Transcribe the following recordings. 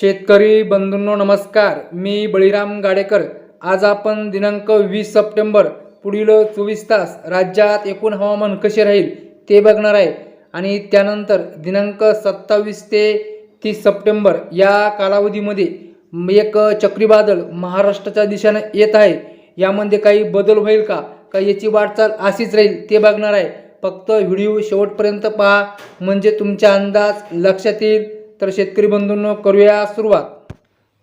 शेतकरी बंधूंनो नमस्कार. मी बळीराम गाडेकर. आज आपण दिनांक वीस सप्टेंबर पुढील चोवीस तास राज्यात एकूण हवामान कसे राहील ते बघणार आहे. आणि त्यानंतर दिनांक सत्तावीस ते तीस सप्टेंबर या कालावधीमध्ये एक चक्रीवादळ महाराष्ट्राच्या दिशेनं येत आहे. यामध्ये काही बदल होईल का? का याची वाटचाल अशीच राहील ते बघणार आहे. फक्त व्हिडिओ शेवटपर्यंत पहा. म्हणजे तुमचा अंदाज लक्षात येईल. तर शेतकरी बंधूंनो करूया सुरुवात.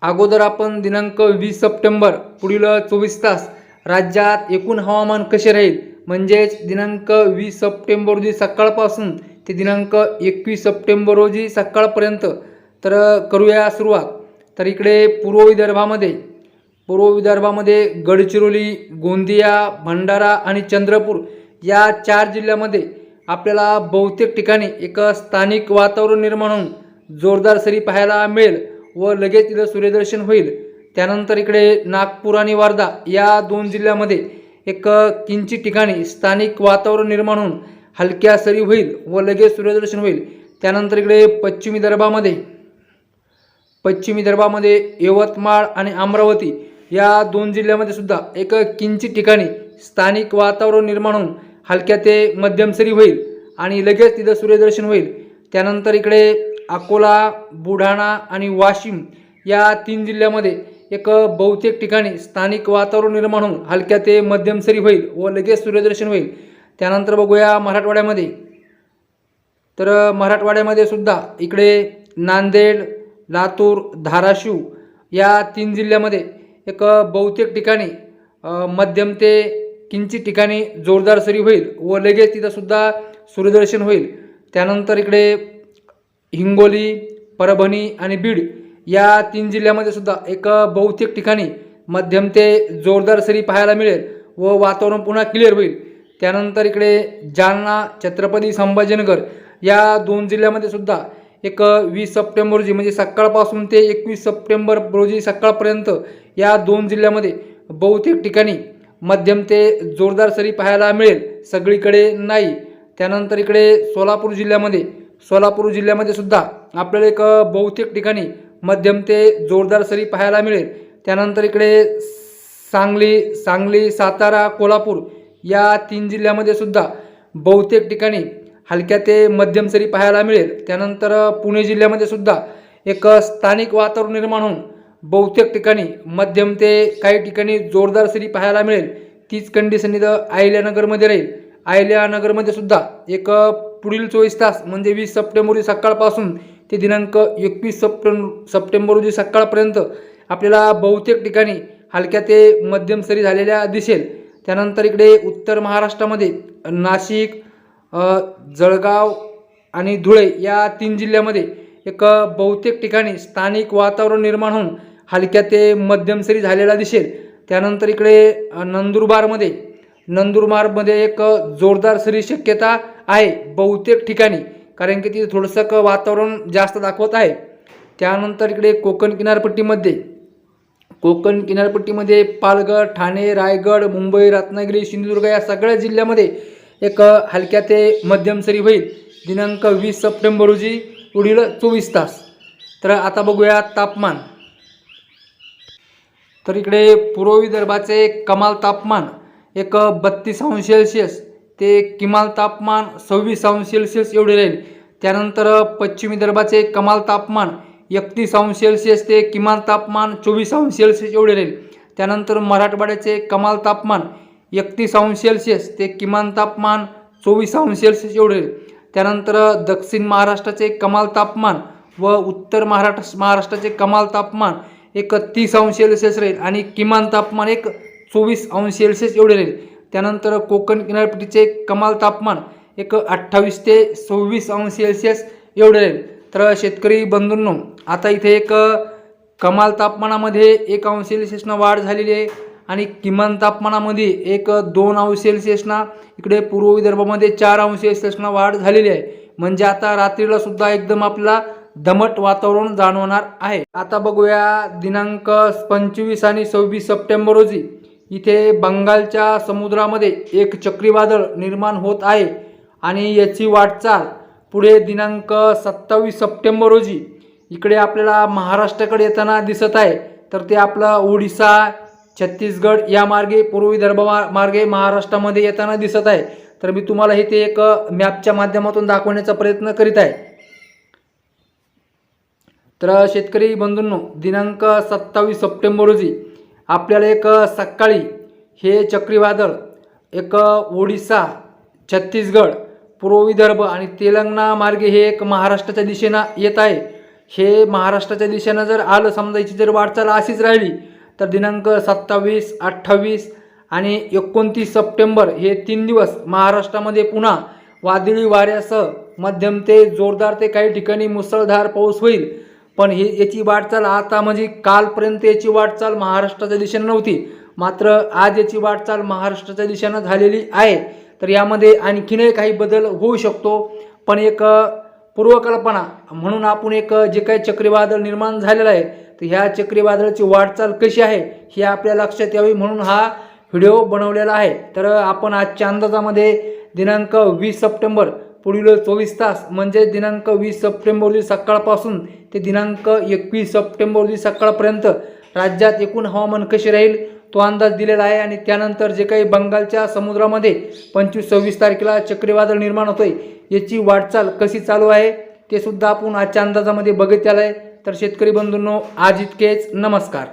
अगोदर आपण दिनांक वीस सप्टेंबर पुढील चोवीस तास राज्यात एकूण हवामान कसे राहील? म्हणजेच दिनांक वीस सप्टेंबर रोजी सकाळपासून ते दिनांक एकवीस सप्टेंबर रोजी सकाळपर्यंत. तर करूया सुरुवात. तर इकडे पूर्व विदर्भामध्ये पूर्व विदर्भामध्ये गडचिरोली गोंदिया भंडारा आणि चंद्रपूर या चार जिल्ह्यामध्ये आपल्याला बहुतेक ठिकाणी एक स्थानिक वातावरण निर्माण होऊन जोरदार सरी पाहायला मिळेल व लगेच तिथं सूर्यदर्शन होईल. त्यानंतर इकडे नागपूर आणि वर्धा या दोन जिल्ह्यामध्ये एक किंचित ठिकाणी स्थानिक वातावरण निर्माण होऊन हलक्या सरी होईल व लगेच सूर्यदर्शन होईल. त्यानंतर इकडे पश्चिमी दरबामध्ये पश्चिमी दर्भामध्ये यवतमाळ आणि अमरावती या दोन जिल्ह्यामध्ये सुद्धा एक किंचित ठिकाणी स्थानिक वातावरण निर्माण होऊन हलक्या ते मध्यम सरी होईल आणि लगेच तिथं सूर्यदर्शन होईल. त्यानंतर इकडे अकोला बुलढाणा आणि वाशिम या तीन जिल्ह्यामध्ये एक बहुतेक ठिकाणी स्थानिक वातावरण निर्माण होऊन हलक्या ते मध्यम सरी होईल व लगेच सूर्यदर्शन होईल. त्यानंतर बघूया मराठवाड्यामध्ये. तर मराठवाड्यामध्ये सुद्धा इकडे नांदेड लातूर धाराशिव या तीन जिल्ह्यामध्ये एक बहुतेक ठिकाणी मध्यम ते किंचित ठिकाणी जोरदार सरी होईल व लगेच तिथंसुद्धा सूर्यदर्शन होईल. त्यानंतर इकडे हिंगोली परभणी आणि बीड या तीन जिल्ह्यामध्ये सुद्धा एक बहुतेक ठिकाणी मध्यम ते जोरदार सरी पाहायला मिळेल व वातावरण पुन्हा क्लिअर होईल. त्यानंतर इकडे जालना छत्रपती संभाजीनगर या दोन जिल्ह्यामध्ये सुद्धा एक वीस सप्टेंबर रोजी म्हणजे सकाळपासून ते एकवीस सप्टेंबर रोजी सकाळपर्यंत या दोन जिल्ह्यामध्ये बहुतेक ठिकाणी मध्यम ते जोरदार सरी पाहायला मिळेल. सगळीकडे नाही. त्यानंतर इकडे सोलापूर जिल्ह्यामध्ये सोलापूर जिल्ह्यामध्ये सुद्धा आपल्याला एक बहुतेक ठिकाणी मध्यम ते जोरदार सरी पाहायला मिळेल. त्यानंतर इकडे सांगली सांगली सातारा कोल्हापूर या तीन जिल्ह्यामध्ये सुद्धा बहुतेक ठिकाणी हलक्या ते मध्यम सरी पाहायला मिळेल. त्यानंतर पुणे जिल्ह्यामध्ये सुद्धा एक स्थानिक वातावरण निर्माण होऊन बहुतेक ठिकाणी मध्यम ते काही ठिकाणी जोरदार सरी पाहायला मिळेल. तीच कंडिशन इथं अहिल्यानगरमध्ये राहील. अहिल्यानगरमध्ये सुद्धा एक पुढील चोवीस तास म्हणजे वीस सप्टेंबर रोजी सकाळपासून ते दिनांक एकवीस सप्टेंबर सप्टेंबर रोजी सकाळपर्यंत आपल्याला बहुतेक ठिकाणी हलक्या ते मध्यम सरी झालेल्या दिसेल. त्यानंतर इकडे उत्तर महाराष्ट्रामध्ये नाशिक जळगाव आणि धुळे या तीन जिल्ह्यामध्ये एक बहुतेक ठिकाणी स्थानिक वातावरण निर्माण होऊन हलक्या ते मध्यम सरी झालेला दिसेल. त्यानंतर इकडे नंदुरबारमध्ये नंदुरबारमध्ये एक जोरदार सरी शक्यता आहे बहुतेक ठिकाणी. कारण की तिथे थोडंसं क वातावरण जास्त दाखवत आहे. त्यानंतर इकडे कोकण किनारपट्टीमध्ये. कोकण किनारपट्टीमध्ये पालघर ठाणे रायगड मुंबई रत्नागिरी सिंधुदुर्ग या सगळ्या जिल्ह्यामध्ये एक हलक्या ते मध्यम सरी होईल. दिनांक वीस सप्टेंबर रोजी पुढील चोवीस तास. तर आता बघूया तापमान. तर इकडे पूर्व विदर्भाचे कमाल तापमान एक बत्तीस अंश सेल्सिअस ते किमान तापमान सव्वीस अंश सेल्सिअस एवढे राहील. त्यानंतर पश्चिम विदर्भाचे कमाल तापमान एकतीस अंश सेल्सिअस ते किमान तापमान चोवीस अंश सेल्सिअस एवढे राहील. त्यानंतर मराठवाड्याचे कमाल तापमान एकतीस अंश सेल्सिअस ते किमान तापमान चोवीस अंश सेल्सिअस एवढे राहील. त्यानंतर दक्षिण महाराष्ट्राचे कमाल तापमान व उत्तर महाराष्ट्र महाराष्ट्राचे कमाल तापमान एक तीस अंश सेल्सिअस राहील आणि किमान तापमान एक चोवीस अंश सेल्सिअस एवढे राहील. त्यानंतर कोकण किनारपट्टीचे कमाल तापमान एक अठ्ठावीस ते सव्वीस अंश सेल्सिअस एवढे. राहील तर शेतकरी बंधूंनो आता इथे एक कमाल तापमानामध्ये एक अंश सेल्सिअसनं वाढ झालेली आहे आणि किमान तापमानामध्ये एक दोन अंश सेल्सिअसना इकडे पूर्व विदर्भामध्ये चार अंश सेल्सिअसना वाढ झालेली आहे. म्हणजे आता रात्रीला सुद्धा एकदम आपला दमट वातावरण जाणवणार आहे. आता बघूया दिनांक पंचवीस आणि सव्वीस सप्टेंबर रोजी इथे बंगालच्या समुद्रामध्ये एक चक्रीवादळ निर्माण होत आहे आणि याची वाटचाल पुढे दिनांक सत्तावीस सप्टेंबर रोजी इकडे आपल्याला महाराष्ट्राकडे येताना दिसत आहे. तर ते आपलं ओडिसा छत्तीसगड या मार्गे पूर्व विदर्भ मार्गे महाराष्ट्रामध्ये येताना दिसत आहे. तर मी तुम्हाला हे ते एक मॅपच्या माध्यमातून दाखवण्याचा प्रयत्न करीत आहे. तर शेतकरी बंधूंनो दिनांक सत्तावीस सप्टेंबर रोजी आपल्याला एक सकाळी हे चक्रीवादळ एक ओडिसा छत्तीसगड पूर्व विदर्भ आणि तेलंगणा मार्गे हे एक महाराष्ट्राच्या दिशेनं येत आहे. हे महाराष्ट्राच्या दिशेनं जर आलं समजा याची जर वाटचाल अशीच राहिली तर दिनांक सत्तावीस अठ्ठावीस आणि एकोणतीस सप्टेंबर हे तीन दिवस महाराष्ट्रामध्ये पुन्हा वादळी वाऱ्यासह मध्यम ते जोरदार ते काही ठिकाणी मुसळधार पाऊस होईल. पण ही याची वाटचाल आता म्हणजे कालपर्यंत याची वाटचाल महाराष्ट्राच्या दिशेनं नव्हती. मात्र आज याची वाटचाल महाराष्ट्राच्या दिशेनं झालेली आहे. तर यामध्ये आणखीनही काही बदल होऊ शकतो. पण एक पूर्वकल्पना म्हणून आपण एक जे काही चक्रीवादळ निर्माण झालेलं आहे तर ह्या चक्रीवादळाची वाटचाल कशी आहे हे आपल्या लक्षात यावी म्हणून हा व्हिडिओ बनवलेला आहे. तर आपण आजच्या अंदाजामध्ये दिनांक वीस सप्टेंबर पुढील चोवीस तास म्हणजे दिनांक वीस सप्टेंबर रोजी सकाळपासून ते दिनांक एकवीस सप्टेंबर रोजी सकाळपर्यंत राज्यात एकूण हवामान कसे राहील तो अंदाज दिलेला आहे. आणि त्यानंतर जे काही बंगालच्या समुद्रामध्ये पंचवीस सव्वीस तारखेला चक्रीवादळ निर्माण होतोय याची वाटचाल कशी चालू आहे ते सुद्धा आपण आजच्या अंदाजामध्ये बघितलेलं आहे. तर शेतकरी बंधूंनो आज इतकेच. नमस्कार.